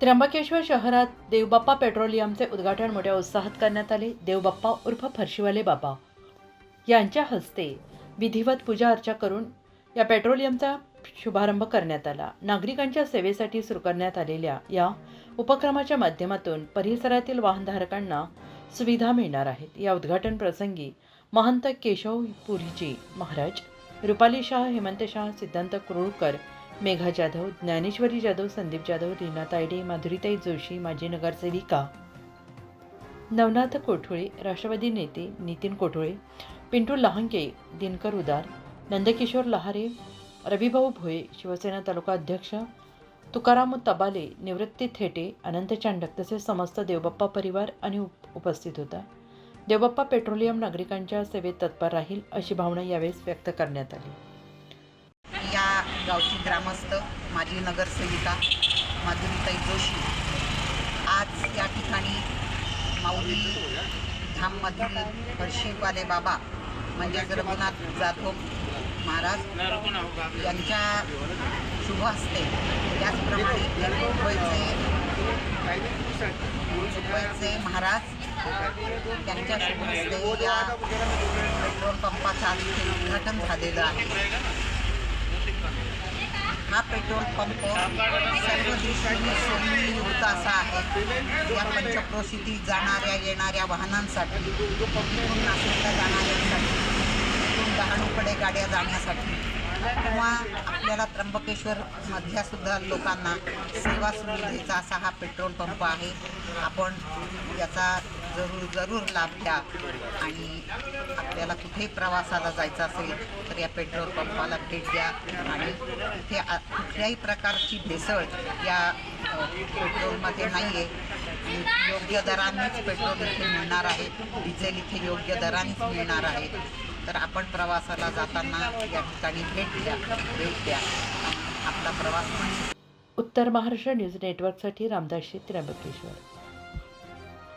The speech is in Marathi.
त्र्यंबकेश्वर शहरात देवबाप्पा पेट्रोलियमचे उद्घाटन मोठ्या उत्साहात करण्यात आले. देवबाप्पा उर्फ फरशीवाले बाबा यांच्या हस्ते विधिवत पूजा अर्चा करून या पेट्रोलियमचा शुभारंभ करण्यात आला. नागरिकांच्या सेवेसाठी सुरू करण्यात आलेल्या या उपक्रमाच्या माध्यमातून परिसरातील वाहनधारकांना सुविधा मिळणार आहेत. या उद्घाटन प्रसंगी महंत केशव पुरीजी महाराज रुपाली शाह हेमंत शाह सिद्धांत कुरुळकर मेघा जाधव ज्ञानेश्वरी जाधव संदीप जाधव रीना तायडे माधुरीताई जोशी माजी नगरसेविका. नवनाथ कोठुळे राष्ट्रवादी नेते नितीन कोठुळे पिंटू लहांके दिनकर उदार नंदकिशोर लहारे रविभाऊ भोये शिवसेना तालुका अध्यक्ष तुकाराम तबाले निवृत्ती थेटे अनंत चांडक तसेच समस्त देवबाप्पा परिवार आणि उप उपस्थित होता. देवबाप्पा पेट्रोलियम नागरिकांच्या सेवेत तत्पर राहील अशी भावना यावेळेस व्यक्त करण्यात आली. गावची ग्रामस्थ माजी नगरसेविका माधुरीताई जोशी. आज या ठिकाणी माऊली धाममधील हर्षीवाले बाबा म्हणजेच रघुनाथ जाधव महाराज यांच्या शुभ असते त्याचप्रमाणे मुंबईचे मुंबईचे महाराज त्यांच्या शुभ हस्ते या पेट्रोल पंपाचं आज उद्घाटन झालेलं आहे. हा पेट्रोल पंप सर्व दृष्टीने सोयीयुक्त असा आहे. या पंचक्रोशीतील जाणाऱ्या येणाऱ्या वाहनांसाठी तिथून नाशिकला जाणाऱ्यांसाठी तिथून डहाणूकडे गाड्या जाण्यासाठी किंवा आपल्याला त्र्यंबकेश्वर सुद्धा लोकांना सेवा सुविधेचा असा हा पेट्रोल पंप आहे. आपण याचा जरूर जरूर लाभ घ्या. आणि आपल्याला कुठेही प्रवासाला जायचं असेल तर या पेट्रोल पंपाला भेट द्या. आणि इथे कुठल्याही प्रकारची भेसळ या पेट्रोलमध्ये नाही आहे योग्य दरानेच पेट्रोल इथे मिळणार आहे. डिझेल इथे योग्य दरानेच मिळणार आहे. तर आपण प्रवासाला जाताना या ठिकाणी भेट द्या. भेट द्या. आपला प्रवास उत्तर महाराष्ट्र न्यूज नेटवर्कसाठी रामदासशी त्र्यंबकेश्वर.